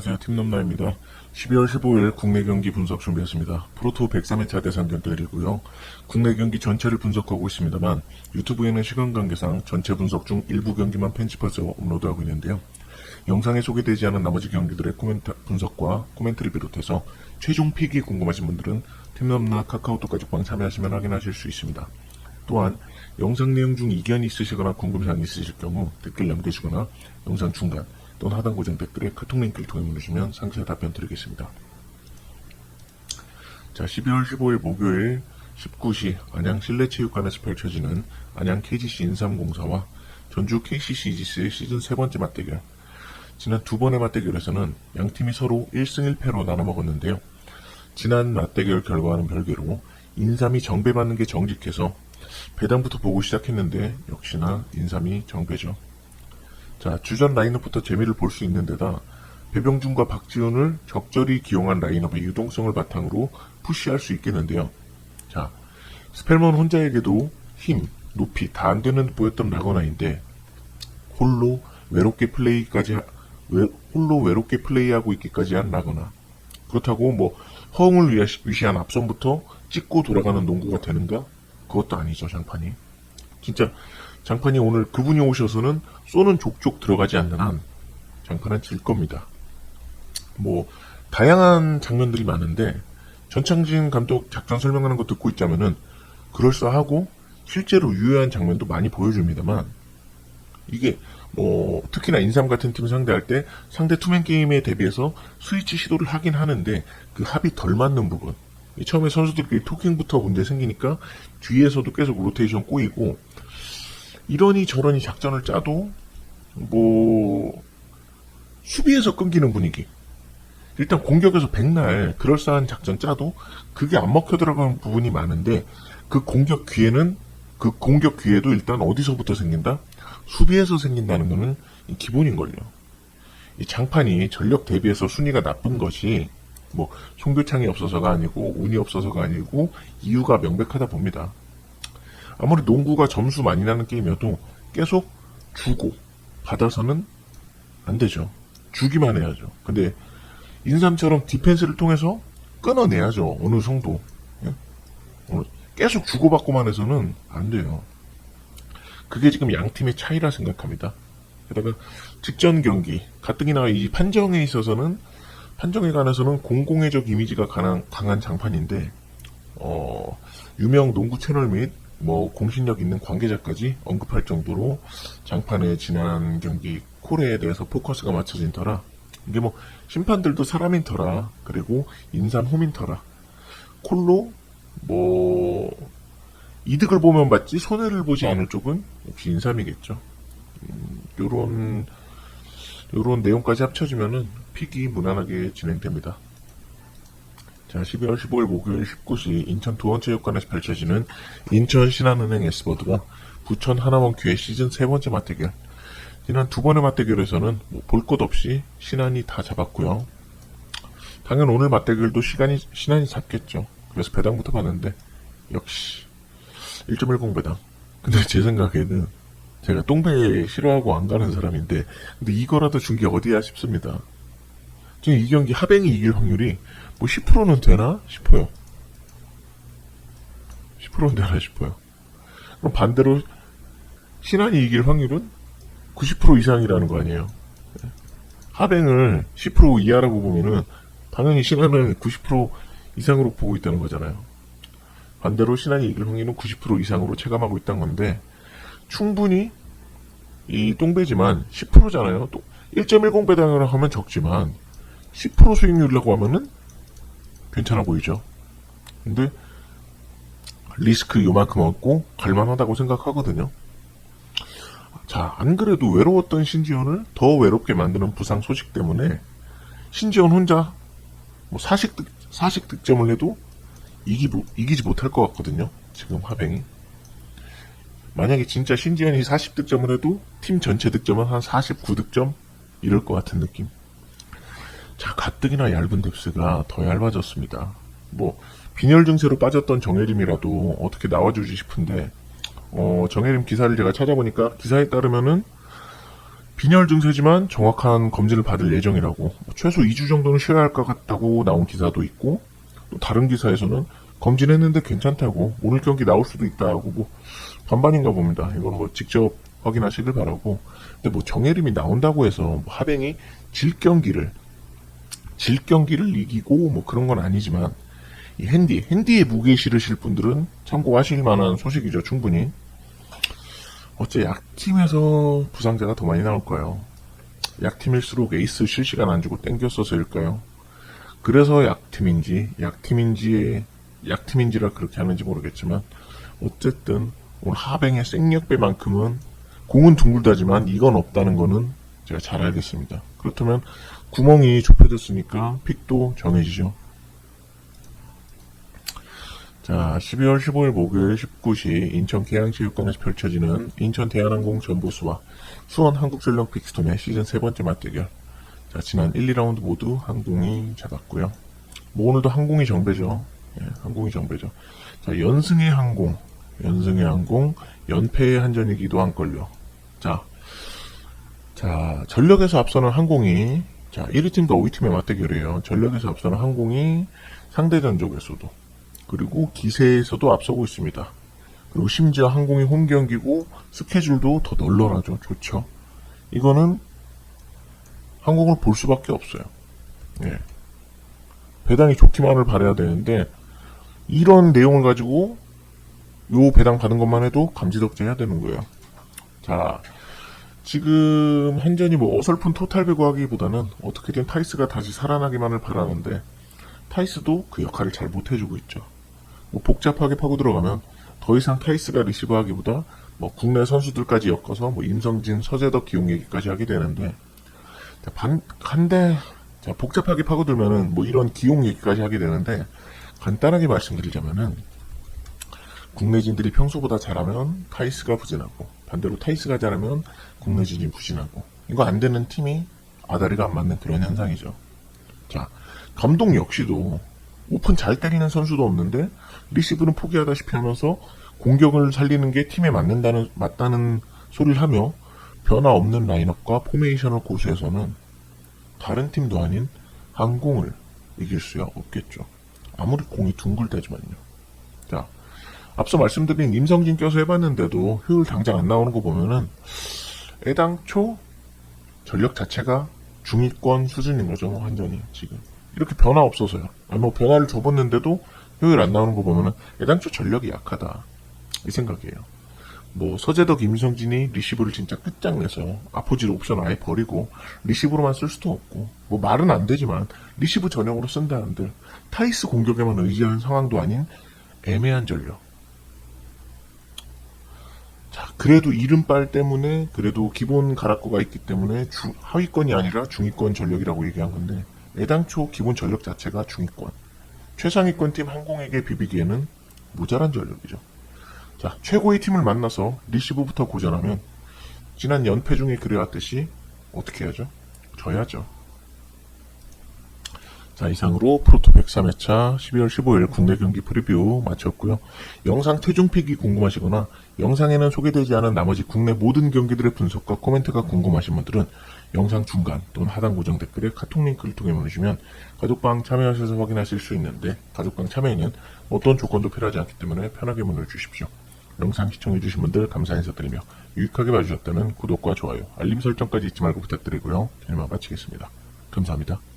안녕하세요. 팀넘나입니다. 12월 15일 국내 경기 분석 준비했습니다. 프로토 103회차 대상 경기들이고요. 국내 경기 전체를 분석하고 있습니다만 유튜브에는 시간 관계상 전체 분석 중 일부 경기만 편집해서 업로드하고 있는데요. 영상에 소개되지 않은 나머지 경기들의 코멘트 분석과 코멘트를 비롯해서 최종 픽이 궁금하신 분들은 팀넘나 카카오톡 가족방 참여하시면 확인하실 수 있습니다. 또한 영상 내용 중 이견이 있으시거나 궁금사항이 있으실 경우 댓글 남기시거나 영상 중간 또는 하단 고정 댓글에 카톡 링크를 통해 누르시면 상세 답변 드리겠습니다. 자, 12월 15일 목요일 19시 안양 실내체육관에서 펼쳐지는 안양 KGC 인삼공사와 전주 KCC 이지스의 시즌 세 번째 맞대결. 지난 두 번의 맞대결에서는 양 팀이 서로 1승 1패로 나눠 먹었는데요. 지난 맞대결 결과와는 별개로 인삼이 정배받는 게 정직해서 배당부터 보고 시작했는데 역시나 인삼이 정배죠. 자, 주전 라인업부터 재미를 볼 수 있는 데다 배병준과 박지훈을 적절히 기용한 라인업의 유동성을 바탕으로 푸시할 수 있겠는데요. 자, 스펠먼 혼자에게도 힘, 높이 다 안 되는 듯 보였던 라거나인데 홀로 외롭게 플레이까지 하- 외- 홀로 외롭게 플레이하고 있기까지 한 라거나. 그렇다고 뭐 허웅을 위시한 앞선부터 찍고 돌아가는 농구가 되는가? 그것도 아니죠, 장판이. 진짜 장판이 오늘 그분이 오셔서는 쏘는 족족 들어가지 않는 한 장판은 질 겁니다. 뭐 다양한 장면들이 많은데 전창진 감독 작전 설명하는 거 듣고 있자면은 그럴싸하고 실제로 유효한 장면도 많이 보여줍니다만 이게 뭐 특히나 인삼 같은 팀 상대할 때 상대 투맨 게임에 대비해서 스위치 시도를 하긴 하는데 그 합이 덜 맞는 부분 처음에 선수들끼리 토킹부터 문제 생기니까 뒤에서도 계속 로테이션 꼬이고 이러니 저러니 작전을 짜도 뭐 수비에서 끊기는 분위기 일단 공격에서 백날 그럴싸한 작전 짜도 그게 안 먹혀 들어가는 부분이 많은데 그 공격 기회는 그 공격 기회도 일단 어디서부터 생긴다? 수비에서 생긴다는 거는 기본인걸요. 이 장판이 전력 대비해서 순위가 나쁜 것이 뭐 송교창이 없어서가 아니고 운이 없어서가 아니고 이유가 명백하다 봅니다. 아무리 농구가 점수 많이 나는 게임이어도 계속 주고 받아서는 안 되죠. 주기만 해야죠. 근데 인삼처럼 디펜스를 통해서 끊어내야죠. 어느 정도. 예? 어느- 계속 주고받고만 해서는 안 돼요. 그게 지금 양 팀의 차이라 생각합니다. 게다가 직전 경기, 가뜩이나 이 판정에 있어서는 판정에 관해서는 공공의적 이미지가 강한 장판인데 어, 유명 농구 채널 및 뭐 공신력 있는 관계자까지 언급할 정도로 장판의 지난 경기 콜에 대해서 포커스가 맞춰진 터라 이게 뭐 심판들도 사람인 터라 그리고 인삼 홈인 터라 콜로 뭐 이득을 보면 받지 손해를 보지 않을 쪽은 역시 인삼이겠죠. 음, 요런 요런 내용까지 합쳐지면은 픽이 무난하게 진행됩니다. 자, 12월 15일 목요일 19시 인천 도원체육관에서 펼쳐지는 인천 신한은행 S버드가 부천 하나원큐의 시즌 세 번째 맞대결. 지난 두 번의 맞대결에서는 뭐 볼것 없이 신한이 다 잡았고요. 당연 오늘 맞대결도 시간이 신한이 잡겠죠. 그래서 배당부터 봤는데 역시 1.10 배당. 근데 제 생각에는 제가 똥배 싫어하고 안 가는 사람인데 근데 이거라도 준 게 어디야 싶습니다. 지금 이 경기 하뱅이 이길 확률이 뭐 10%는 되나 싶어요. 10%는 되나 싶어요. 그럼 반대로 신한이 이길 확률은 90% 이상이라는 거 아니에요. 하뱅을 10% 이하라고 보면은 당연히 신한은 90% 이상으로 보고 있다는 거잖아요. 반대로 신한이 이길 확률은 90% 이상으로 체감하고 있다는 건데 충분히 이 똥배지만 10%잖아요. 1.10 배당을 하면 적지만 10% 수익률이라고 하면은 괜찮아 보이죠. 근데 리스크 요만큼 얻고 갈만하다고 생각하거든요. 자, 안 그래도 외로웠던 신지현을 더 외롭게 만드는 부상 소식 때문에 신지현 혼자 뭐 사식 득, 사식 득점을 해도 이기, 못- 이기지 못할 것 같거든요. 지금 하뱅이. 만약에 진짜 신지현이 40득점을 해도 팀 전체 득점은 한 49득점? 이럴 것 같은 느낌. 자, 가뜩이나 얇은 뎁스가 더 얇아졌습니다. 뭐, 빈혈 증세로 빠졌던 정혜림이라도 어떻게 나와주지 싶은데, 어, 정혜림 기사를 제가 찾아보니까 기사에 따르면은 빈혈 증세지만 정확한 검진을 받을 예정이라고 뭐 최소 2주 정도는 쉬어야 할 것 같다고 나온 기사도 있고 또 다른 기사에서는 검진했는데 괜찮다고 오늘 경기 나올 수도 있다고 뭐 반반인가 봅니다. 이건 뭐 직접 확인하시길 바라고 근데 뭐 정혜림이 나온다고 해서 뭐 하뱅이 질 경기를 질 경기를 이기고 뭐 그런 건 아니지만 이 핸디 핸디에 무게 실으실 분들은 참고하실 만한 소식이죠 충분히 어째 약팀에서 부상자가 더 많이 나올 거예요. 약팀일수록 에이스 실시간 안 주고 땡겼어서일까요? 그래서 약팀인지, 약팀인지, 약팀인지라 그렇게 하는지 모르겠지만, 어쨌든, 오늘 하뱅의 생력배만큼은, 공은 둥글다지만, 이건 없다는 거는 제가 잘 알겠습니다. 그렇다면, 구멍이 좁혀졌으니까, 픽도 정해지죠. 자, 12월 15일 목요일 19시 인천 계양체육관에서 펼쳐지는 인천 대한항공 전보수와 수원 한국전력 빅스톤의 시즌 세 번째 맞대결. 자, 지난 1, 2라운드 모두 항공이 잡았고요. 뭐 오늘도 항공이 정배죠. 예, 항공이 정배죠. 자, 연승의 항공, 연승의 항공, 연패의 한전이기도 한 걸요. 자, 자, 전력에서 앞서는 항공이, 자, 1위 팀과 5위 팀의 맞대결이에요. 전력에서 앞서는 항공이 상대 전적에서도, 그리고 기세에서도 앞서고 있습니다. 그리고 심지어 항공이 홈 경기고 스케줄도 더 널널하죠. 좋죠. 이거는 항공을 볼 수밖에 없어요. 예. 배당이 좋기만을 바라야 되는데 이런 내용을 가지고 요 배당 받은 것만 해도 감지덕지 해야 되는 거예요. 자, 지금 한전이 뭐 어설픈 토탈 배구하기보다는 어떻게든 타이스가 다시 살아나기만을 바라는데 타이스도 그 역할을 잘 못해주고 있죠. 뭐 복잡하게 파고 들어가면 더 이상 타이스가 리시브하기보다 뭐 국내 선수들까지 엮어서 뭐 임성진, 서재덕 기용 얘기까지 하게 되는데 자, 반, 한데 자, 복잡하게 파고들면은 뭐 이런 기용 얘기까지 하게 되는데 간단하게 말씀드리자면은 국내진들이 평소보다 잘하면 타이스가 부진하고 반대로 타이스가 잘하면 국내진이 부진하고 이거 안 되는 팀이 아다리가 안 맞는 그런 현상이죠. 자, 감독 역시도 오픈 잘 때리는 선수도 없는데 리시브는 포기하다시피 하면서 공격을 살리는 게 팀에 맞는다는 맞다는 소리를 하며 변화 없는 라인업과 포메이션을 고수해서는 다른 팀도 아닌 항공을 이길 수야 없겠죠. 아무리 공이 둥글다지만요. 자, 앞서 말씀드린 임성진 껴서 해봤는데도 효율 당장 안 나오는 거 보면은 애당초 전력 자체가 중위권 수준인 거죠, 완전히 지금. 이렇게 변화 없어서요. 아니, 뭐 변화를 줘봤는데도 효율 안 나오는 거 보면은 애당초 전력이 약하다. 이 생각이에요. 뭐 서재덕 임성진이 리시브를 진짜 끝장내서 아포지를 옵션 아예 버리고 리시브로만 쓸 수도 없고 뭐 말은 안 되지만 리시브 전용으로 쓴다 한들 타이스 공격에만 의지하는 상황도 아닌 애매한 전력. 자 그래도 이른빨 때문에 그래도 기본 가락고가 있기 때문에 주- 하위권이 아니라 중위권 전력이라고 얘기한 건데 애당초 기본 전력 자체가 중위권 최상위권 팀 항공에게 비비기에는 모자란 전력이죠. 자, 최고의 팀을 만나서 리시브부터 고전하면 지난 연패 중에 그래왔듯이 어떻게 해야죠? 져야죠. 자, 이상으로 프로토 103회차 12월 15일 국내 경기 프리뷰 마쳤고요. 영상 최종픽이 궁금하시거나 영상에는 소개되지 않은 나머지 국내 모든 경기들의 분석과 코멘트가 궁금하신 분들은 영상 중간 또는 하단 고정 댓글에 카톡 링크를 통해 보내주시면 가족방 참여하셔서 확인하실 수 있는데 가족방 참여에는 어떤 조건도 필요하지 않기 때문에 편하게 문을 주십시오. 영상 시청해주신 분들 감사 인사드리며 유익하게 봐주셨다는 구독과 좋아요, 알림 설정까지 잊지 말고 부탁드리고요. 저는 마치겠습니다. 감사합니다.